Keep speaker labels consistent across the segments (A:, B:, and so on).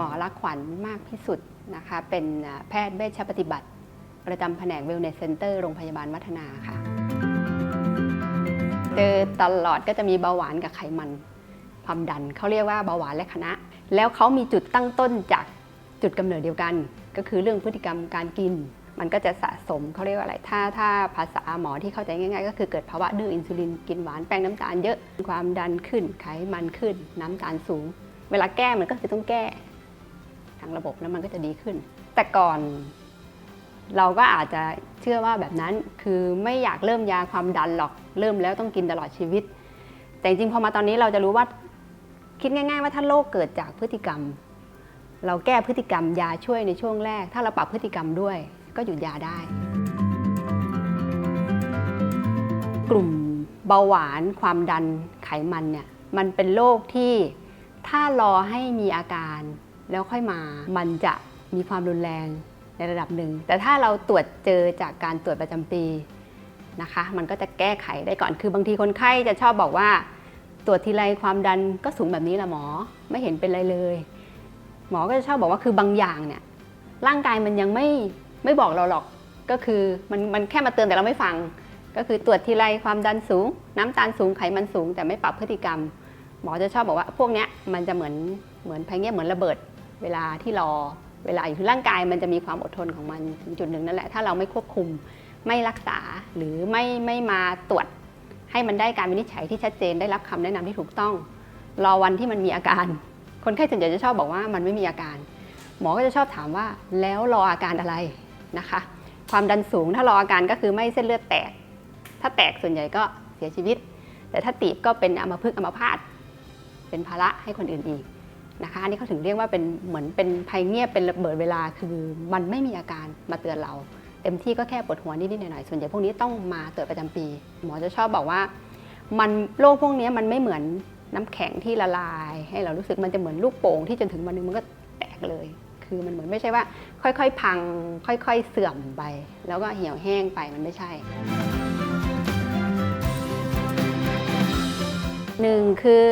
A: หมอรักขวัญมากที่สุดนะคะ เป็นแพทย์เวชปฏิบัติ ประจำแผนกเวลเนสเซ็นเตอร์โรงพยาบาลวัฒนาค่ะ เจอตลอดก็จะมีเบาหวานกับไขมัน ความดันเขาเรียกว่าเบาหวานและคณะ แล้วเขามีจุดตั้งต้นจากจุดกำเนิดเดียวกัน ก็คือเรื่องพฤติกรรมการกิน มันก็จะสะสมเขาเรียกว่าอะไร ถ้าถ้าภาษาหมอที่เข้าใจง่าย ๆ ก็คือเกิดภาวะดื้ออินซูลินกินหวานแป้งน้ำตาลเยอะความดันขึ้นไขมันขึ้น น้ำตาลสูง เวลาแก้มันก็คือต้องแก้ ทางระบบแล้วมันก็จะดีขึ้น แต่ก่อนเราก็อาจจะเชื่อว่าแบบนั้นคือไม่อยากเริ่มยาความดันหรอกเริ่มแล้วต้องกินตลอดชีวิต แต่จริงๆพอมาตอนนี้เราจะรู้ว่าคิดง่าย ๆ ว่าถ้าโรคเกิดจากพฤติกรรม เราแก้พฤติกรรมยาช่วยในช่วงแรก ถ้าเราปรับพฤติกรรมด้วย ก็หยุดยาได้ กลุ่มเบาหวานความดันไขมันเนี่ยมันเป็นโรคที่ถ้ารอให้มีอาการ แล้วค่อยมา มันจะมีความรุนแรงในระดับหนึ่ง แต่ถ้าเราตรวจเจอจากการตรวจประจำปีนะคะ มันก็จะแก้ไขได้ก่อน คือบางทีคนไข้จะชอบบอกว่า ตรวจทีไรความดันก็สูงแบบนี้ละหมอ ไม่เห็นเป็นไรเลย หมอก็จะชอบบอกว่าคือบางอย่างเนี่ย ร่างกายมันยังไม่ไม่บอกเราหรอก ก็คือมันมันแค่มาเตือนแต่เราไม่ฟัง ก็คือตรวจทีไรความดันสูง น้ำตาลสูงไขมันสูง แต่ไม่ปรับพฤติกรรม หมอจะชอบบอกว่า พวกเนี้ยมันจะเหมือนเหมือนภายเงี้ยเหมือนระเบิด เวลาที่รอเวลาอยู่ที่ร่างกายมันจะมีความอดทนของมันถึงจุดหนึ่งนั่นแหละ ถ้าเราไม่ควบคุมไม่รักษาหรือไม่ไม่มาตรวจ ให้มันได้การวินิจฉัยที่ชัดเจนได้รับคำแนะนำที่ถูกต้อง รอวันที่มันมีอาการ คนไข้ส่วนใหญ่จะชอบบอกว่ามันไม่มีอาการ หมอก็จะชอบถามว่าแล้วรออาการอะไรนะคะ ความดันสูงถ้ารออาการก็คือไม่เส้นเลือดแตก ถ้าแตกส่วนใหญ่ก็เสียชีวิต แต่ถ้าตีบก็เป็นอัมพฤกษ์อัมพาตเป็นภาระให้คนอื่นอีก นะคะอันนี้เขาถึงเรียกว่าเป็นเหมือนเป็นภัยเงียบเป็นระเบิดเวลาคือมันไม่มีอาการมาเตือนเรา เต็มที่ก็แค่ปวดหัวนิดๆหน่อยๆส่วนใหญ่พวกนี้ต้องมาตรวจประจำปี หมอจะชอบบอกว่า มันโรคพวกนี้มันไม่เหมือนน้ำแข็งที่ละลาย ให้เรารู้สึกมันจะเหมือนลูกโป่งที่จนถึงวันหนึงมันก็แตกเลย คือมันเหมือนไม่ใช่ว่า ค่อยๆ พัง ค่อยๆ เสื่อมไป แล้วก็เหี่ยวแห้งไปมันไม่ใช่หนึ่งคือ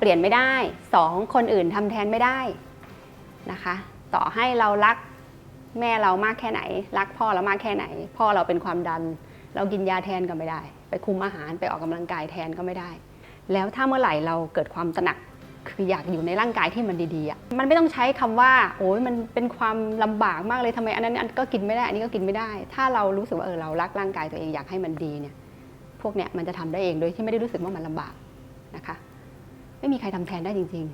A: เปลี่ยนไม่ได้สองคนอื่นทำแทนไม่ได้นะคะ ต่อให้เรารักแม่เรามากแค่ไหน รักพ่อเรามากแค่ไหน พ่อเราเป็นความดัน เรากินยาแทนก็ไม่ได้ ไปคุมอาหารไปออกกำลังกายแทนก็ไม่ได้ แล้วถ้าเมื่อไหร่เราเกิดความตระหนักคืออยากอยู่ในร่างกายที่มันดีๆอะมันไม่ต้องใช้คำว่าโอ้ยมันเป็นความลำบากมากเลยทำไมอันนั้นอันก็กินไม่ได้อันนี้ก็กินไม่ได้ ถ้าเรารู้สึกว่าเออเรารักร่างกายตัวเองอยากให้มันดีเนี่ยพวกเนี้ยมันจะทำได้เองโดยที่ไม่ได้รู้สึกว่ามันลำบากนะคะ ไม่มีใครทำแทนได้จริง